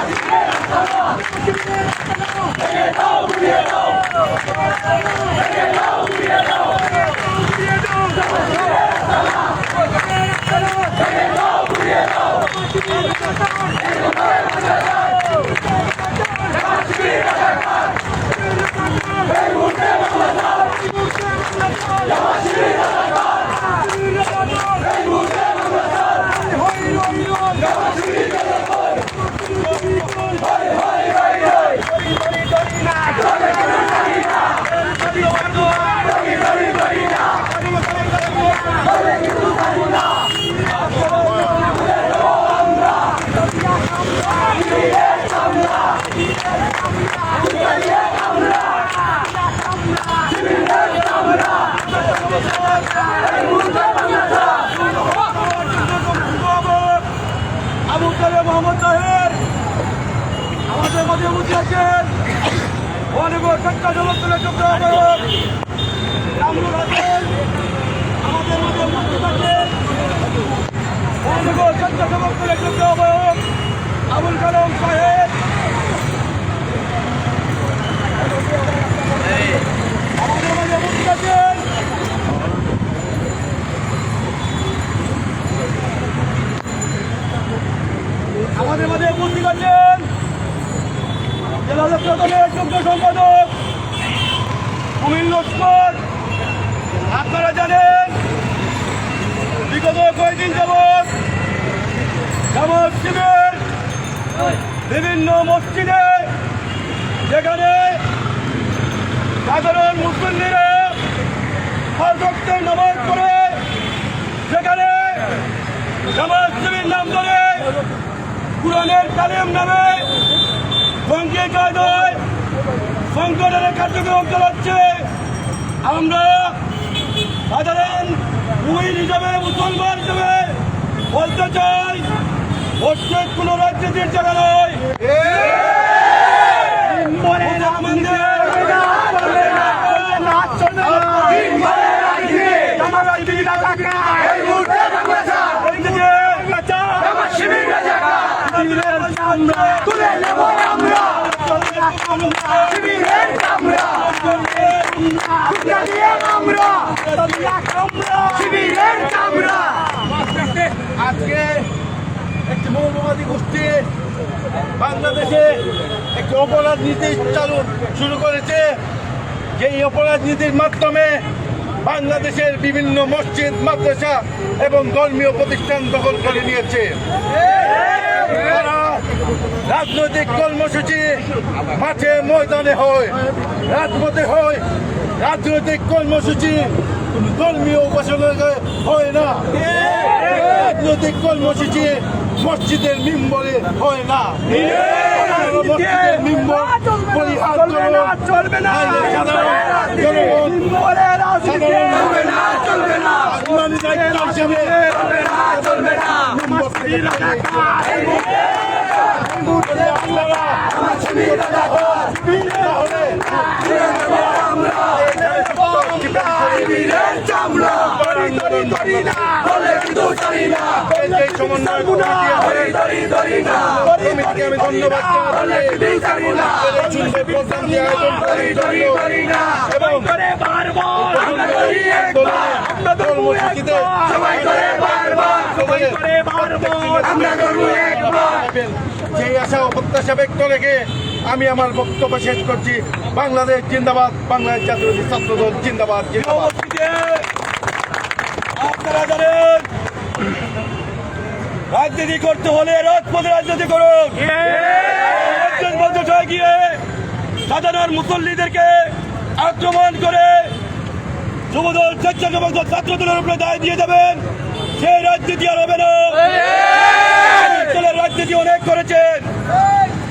মুহূর্তে বাংলাদেশ জামাত শিবির রাজাকার এই মুহূর্তে বাংলাদেশ জামাত শিবির রাজাকার ভেঙে দাও পুড়িয়ে দাও মনোধনী রাস্তারা ভেঙে দাও পুড়িয়ে দাও জামাত শিবির রাস্তারা জামাত শিবির রাজাকার আবু তালেব মোহাম্মদ তাহের আমাদের মাঝে বুঝে আছেন জগত্তরে চক্র আহ্বায়ক রামনুর আমাদের মাঝে উপস্থিত আছেন অনেক সত্তা জগত্তরে চক্র আহ্বায়ক আবুল কালাম সাহেব আমাদের মাঝে উপস্থিত আছেন সম্পাদক কুমির লস্কর আপনারা জানেন কয়েকদিন যাবৎ জামাত শিবির, বিভিন্ন মসজিদে, যেখানে সাধারণ মুসলিমরা ফাজকের নামাজ পড়ে সেখানে জামাত শিবির নাম ধরে কোরআনের তালিম নামে সঙ্গে কায়দায় সংগঠনের কার্যক্রম চালাচ্ছে। আমরা সাধারণ মুমিন হিসাবে, মুসলমান হিসাবে বলতে চাই, ভোটের কোন রাজনীতির জায়গা নয় তুলে নেব আমরা আমরা আমরা শিবিরের আমরা আজকে একটি মৌলবাদী গোষ্ঠী বাংলাদেশে একটি অপরাধ নীতি চালু শুরু করেছে। যেই অপরাধ নীতির মাধ্যমে বাংলাদেশের বিভিন্ন মসজিদ, মাদ্রাসা এবং ধর্মীয় প্রতিষ্ঠান দখল করে নিয়েছে রাজনৈতিক কর্মসূচি মাঠে, ময়দানে হয়, রাজপথে হয়। রাজনৈতিক কর্মসূচি ধর্মীয় উপাসনায় হয় না। রাজনৈতিক কর্মসূচি মসজিদের মিম্বরে হয় না। মসজিদের মিম্বর পরিহার করুন আইনে সাধারণ না। কিন্তু না। এই সমন্বয় কমিটি না। কমিটিকে আমি ধন্যবাদ আয়োজন এবং করে বারবার আন্দোলনে কর্মসূচিতে সবাই করে বারবার সবাই করে বারবার আমরা করব একবার। সেই আশা ও প্রত্যাশা ব্যক্ত রেখে আমি আমার বক্তব্য শেষ করছি। বাংলাদেশ জিন্দাবাদ বাংলাদেশ জাতীয় ছাত্রদল জিন্দাবাদ। জিন্দাবাদ আপনারা জানেন। রাজনীতি করতে হলে রাজপথে রাজনীতি করুন। গিয়ে সাধারণ মুসল্লিদেরকে আক্রমণ করে যুবদল স্বেচ্ছাসেবক দল ছাত্র দলের উপরে দায় দিয়ে দেবেন। সেই রাজনীতি আর হবে না। দলের রাজনীতি অনেক করেছেন।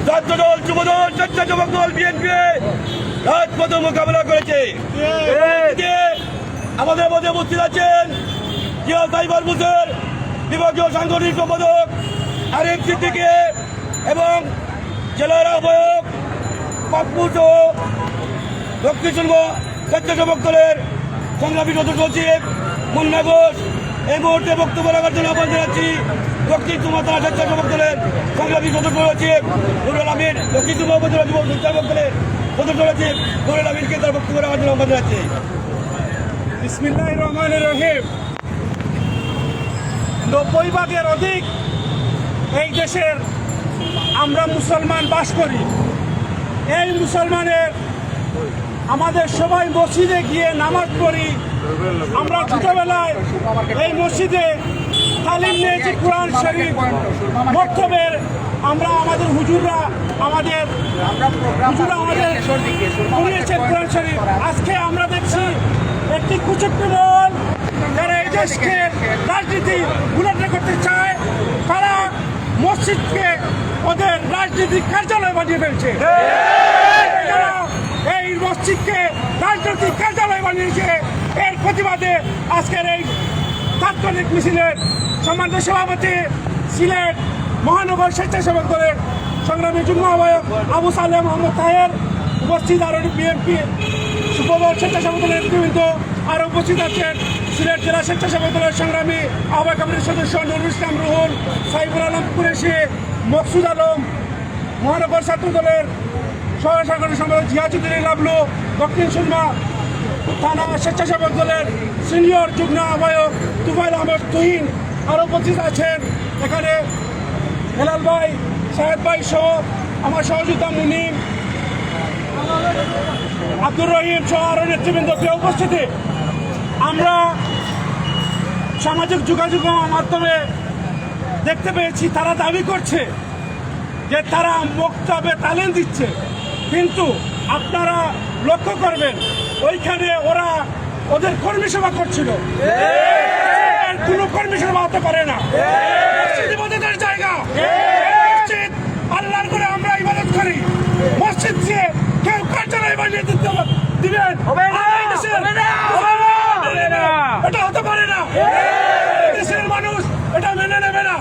ছাত্র দল যুবদল স্বেচ্ছাসেবক দল বিএনপি রাজপথে মোকাবেলা করেছে। আমাদের মধ্যে উপস্থিত আছেন জিয়া সাইবার বুথের বিভাগীয় সাংগঠনিক সম্পাদক আরিফ সিদ্দিকে এবং জেলার আহ্বায়ক পাপ্পু সহ দক্ষিণ শুনব স্বেচ্ছাসেবক দলের সংগ্রামী সদস্য সচিব মুন্না ঘোষ। এই মুহূর্তে বক্তব্য রাখার জন্য আহ্বান জানাচ্ছি দক্ষিণ সুমাত্রা স্বেচ্ছাসেবক দলের সংগ্রামী সদস্য সচিব নুরুল আমিন। দক্ষিণ সুমা উপজেলা যুব স্বেচ্ছাসেবক দলের সদস্য সচিব নুরুল আমিনকে তার বক্তব্য রাখার জন্য আহ্বান জানাচ্ছি। বিসমিল্লাহ রহমান রহিম। নব্বই ভাগের অধিক এই দেশের আমরা মুসলমান বাস করি। এই মুসলমানের আমাদের সবাই মসজিদে গিয়ে নামাজ পড়ি। আমরা ছোটবেলায় এই মসজিদে তালিম নিয়েছি কোরআন শরীফ। মক্তবের আমরা আমাদের হুজুররা আমাদের হুজুররা আমাদের পড়িয়েছেন কোরআন শরীফ। আজকে আমরা দেখছি একটি কুচক্রী দল যারা দেশকে রাজনীতি উন্নত করতে চায়, তারা মসজিদকে ওদের রাজনীতিক কার্যালয় বানিয়ে ফেলছে। এই মসজিদকে রাজনৈতিক কার্যালয় বানিয়েছে। এর প্রতিবাদে আজকের এই তাৎক্ষণিক মিছিলের সম্মানিত সভাপতি, সিলেট মহানগর স্বেচ্ছাসেবক দলের সংগ্রামী যুগ্ম আহ্বায়ক আবু সালেহ মোহাম্মদ তাহের উপস্থিত আরও বিএনপি সুপদল স্বেচ্ছাসেবক দলের নেতৃবৃন্দ আরও উপস্থিত আছেন। সিলেট জেলা স্বেচ্ছাসেবক দলের সংগ্রামী আহ্বায়ক কমিটির সদস্য নুরুল ইসলাম রুহুল, সাইফুল আলম কুরেশি, মকসুদ আলম, মহানগর ছাত্র দলের সহসাগর সম্পাদক জিয়াচুদ্দিন লাবলু, দক্ষিণ সুরমা থানা স্বেচ্ছাসেবক দলের সিনিয়র যুগ্ম আহ্বায়ক তুফাইল আহমেদ তুহিন আরও উপস্থিত আছেন। এখানে হেলাল ভাই সাহেব ভাই সহ আমার সহযোগিতা মুনিম, আব্দুর রহিম সহ আরও নেতৃবৃন্দ উপস্থিতি। আমরা সামাজিক যোগাযোগ মাধ্যমে দেখতে পেয়েছি তারা দাবি করছে যে তারা মক্তবে তালিম দিচ্ছে। কিন্তু আপনারা লক্ষ্য করবেন ওইখানে ওরা ওদের কর্মী সেবা করছিল। কোনো কর্মী সেবা হতে পারে না। জায়গা মসজিদ আল্লাহর করে আমরা ইবাদত করি মসজিদ দিয়ে কেউ কার্যালয় বানিয়ে দিতে হবে- দিবেন আর এই দেশের- হবে না। এটা হতে পারে না দেশের মানুষ এটা মেনে নেবে না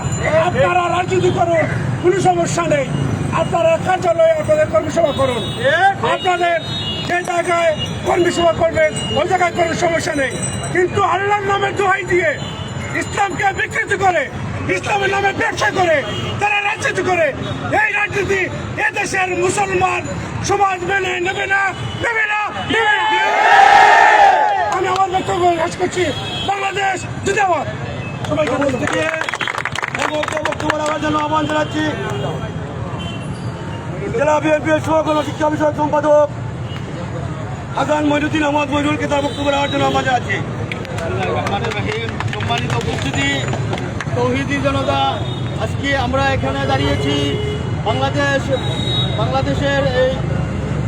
আপনারা রাজনীতি করুন কোনো সমস্যা নেই। আপনারা কার্যালয়ে আপনাদের কর্মী সেবা করুন। আপনাদের যে জায়গায় কর্মী সেবা করবেন, ওই জায়গায় কোনো সমস্যা নেই। কিন্তু আল্লাহর নামে দোহাই দিয়ে ইসলামকে বিকৃতি করে, ইসলামের নামে ব্যবসা করে, তারা রাজনীতি করে। এই রাজনীতি এদেশের মুসলমান সমাজ মেনে নেবে না নেবে না আমি আমার বক্তব্য শেষ করছি। বাংলাদেশ জিন্দাবাদ। সবাইকে বক্তব্য রাখার জন্য আহ্বান জেলা শিক্ষা বিষয়ক সম্পাদক তার বক্তব্য জন্য জনতা, আজকে আমরা এখানে দাঁড়িয়েছি বাংলাদেশ, বাংলাদেশের এই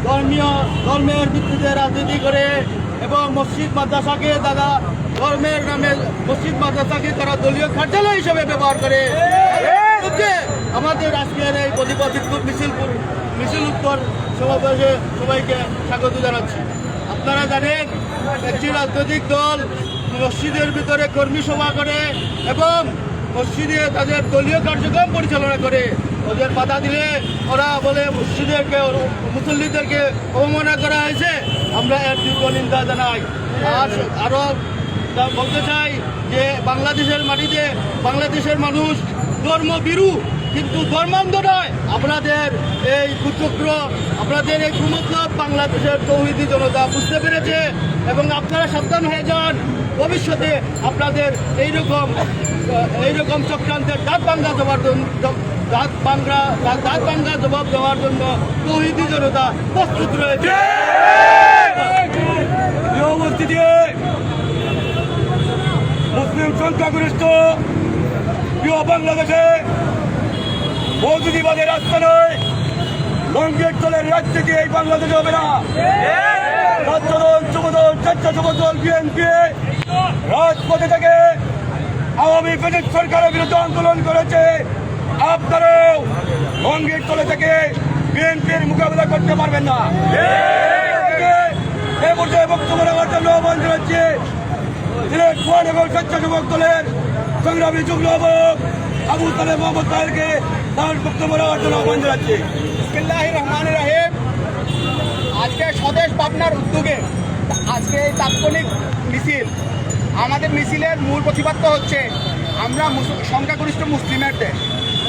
ধর্মীয়, ধর্মের ভিত্তিতে রাজনীতি করে এবং মসজিদ, মাদ্রাসাকে তারা ধর্মের নামে মসজিদ মাদ্রাসাকে তারা দলীয় কার্যালয় হিসেবে ব্যবহার করে। আমাদের আজকের এই বিক্ষোভ মিছিল মিছিল উত্তর সমাবেশে সবাইকে স্বাগত জানাচ্ছি। আপনারা জানেন, একটি রাজনৈতিক দল মসজিদের ভিতরে কর্মী সভা করে এবং মসজিদে তাদের দলীয় কার্যক্রম পরিচালনা করে। ওদের বাধা দিলে ওরা বলে, মসজিদেরকে মুসল্লিদেরকে অবমাননা করা হয়েছে। আমরা এর তীব্র নিন্দা জানাই। আর আরও বলতে চাই যে বাংলাদেশের মাটিতে বাংলাদেশের মানুষ ধর্মবিরু কিন্তু ধর্মান্ধ নয় আপনাদের এই কুচক্র আপনাদের এই কুমতলব বাংলাদেশের তৌহিদি জনতা বুঝতে পেরেছে এবং আপনারা সাবধান হয়ে যান ভবিষ্যতে আপনাদের এইরকম এইরকম চক্রান্তের দাঁত ভাঙ্গা দেওয়ার জন্য দাঁত ভাঙ্গা দাঁত ভাঙ্গা জবাব দেওয়ার জন্য তৌহিদি জনতা প্রস্তুত রয়েছে মুসলিম সংখ্যাগরিষ্ঠ প্রিয় বাংলাদেশে মৌজুদিবাদের নয়, লঙ্গের দলের রাজনীতি এই বাংলাদেশে হবে না। ছাত্রদল যুবদল স্বেচ্ছাসেবক দল বিএনপি রাজপথে থেকে আওয়ামী ফেডের সরকারের বিরুদ্ধে আন্দোলন করেছে। আপনারাও লঙ্গের তলে থেকে বিএনপির মোকাবিলা করতে পারবেন না। এই পর্যায়ে বক্তব্য রাখার জন্য আহ্বান জানাচ্ছি সিলেট মহানগর স্বেচ্ছাসেবক দলের সংগ্রামী যুগ্ম আহ্বায়ক আবু তালে মোহাম্মদ তাহেরকে তার বক্তব্য রাখার জন্য আহ্বান জানাচ্ছি। বিসমিল্লাহ রহমান রাহিম। আজকে স্বদেশ পাবনার উদ্যোগে আজকে এই তাৎক্ষণিক মিছিল আমাদের মিছিলের মূল প্রতিপাদ্য হচ্ছে আমরা সংখ্যাগরিষ্ঠ মুসলিমের দেশ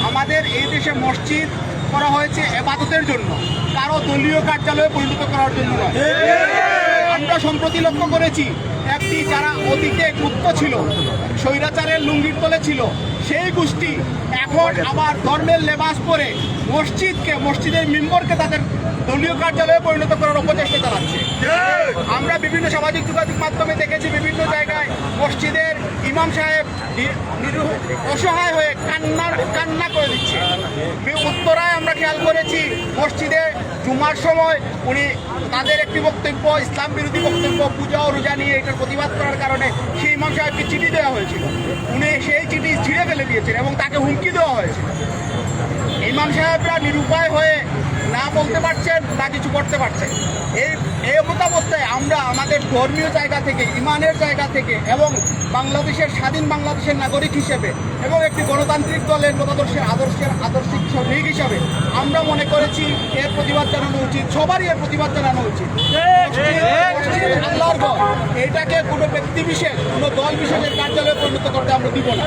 আমাদের এই দেশে মসজিদ করা হয়েছে এবাদতের জন্য কারও দলীয় কার্যালয়ে পরিণত করার জন্য নয়। আমরা সম্প্রতি লক্ষ্য করেছি একটি যারা অতীতে গুপ্ত ছিল স্বৈরাচারের লুঙ্গির তলে ছিল সেই গোষ্ঠী এখন আবার ধর্মের লেবাস পরে মসজিদকে, মসজিদের মেম্বরকে তাদের দলীয় কার্যালয়ে পরিণত করার অপচেষ্টা চালাচ্ছে। আমরা বিভিন্ন সামাজিক যোগাযোগ মাধ্যমে দেখেছি, বিভিন্ন জায়গায় মসজিদের ইমাম সাহেব অসহায় হয়ে কান্নার কান্না করে দিচ্ছে। উত্তরায় আমরা খেয়াল করেছি, মসজিদে জুমার সময় উনি তাদের একটি বক্তব্য, ইসলাম বিরোধী বক্তব্য, পূজা ও রোজা নিয়ে এটার প্রতিবাদ করার কারণে সেই ইমাম সাহেবকে চিঠি দেওয়া হয়েছিল। উনি সেই চিঠি ছিঁড়ে ফেলে দিয়েছেন এবং তাকে হুমকি দেওয়া হয়েছিল ইমাম সাহেবরা নিরুপায় হয়ে না বলতে পারছেন, না কিছু করতে পারছেন। এই এই অবস্থায় আমরা আমাদের ধর্মীয় জায়গা থেকে, ইমানের জায়গা থেকে এবং বাংলাদেশের, স্বাধীন বাংলাদেশের নাগরিক হিসেবে এবং একটি গণতান্ত্রিক দলের মতাদর্শের আদর্শের, আদর্শিক সৈনিক হিসাবে আমরা মনে করেছি এর প্রতিবাদ জানানো উচিত, সবারই এর প্রতিবাদ জানানো উচিত। এটাকে কোনো ব্যক্তি বিশেষ, কোনো দল বিশেষের কার্যালয়ে পরিণত করতে আমরা দিব না।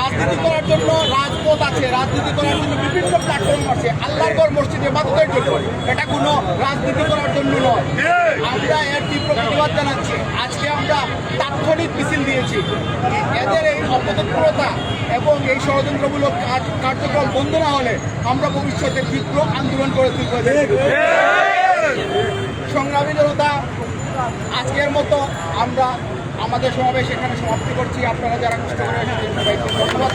রাজনীতি করার জন্য রাজপথ আছে, রাজনীতি করার জন্য বিভিন্ন প্ল্যাটফর্ম আছে। আল্লাহর মসজিদে বাদতের জন্য। এটা কোনো রাজনীতি করার জন্য নয়। আমরা এর তীব্র প্রতিবাদ জানাচ্ছি। আজকে আমরা তাৎক্ষণিক মিছিল দিয়েছি। এদের এই অপতৎপরতা এবং এই ষড়যন্ত্রমূলক কার্যক্রম বন্ধ না হলে আমরা ভবিষ্যতে তীব্র আন্দোলন করে তুলব। সংগ্রামী জনতা, আজকের মতো আমরা আমাদের সমাবেশ এখানে সমাপ্তি করছি আপনারা যারা কষ্ট করে ধন্যবাদ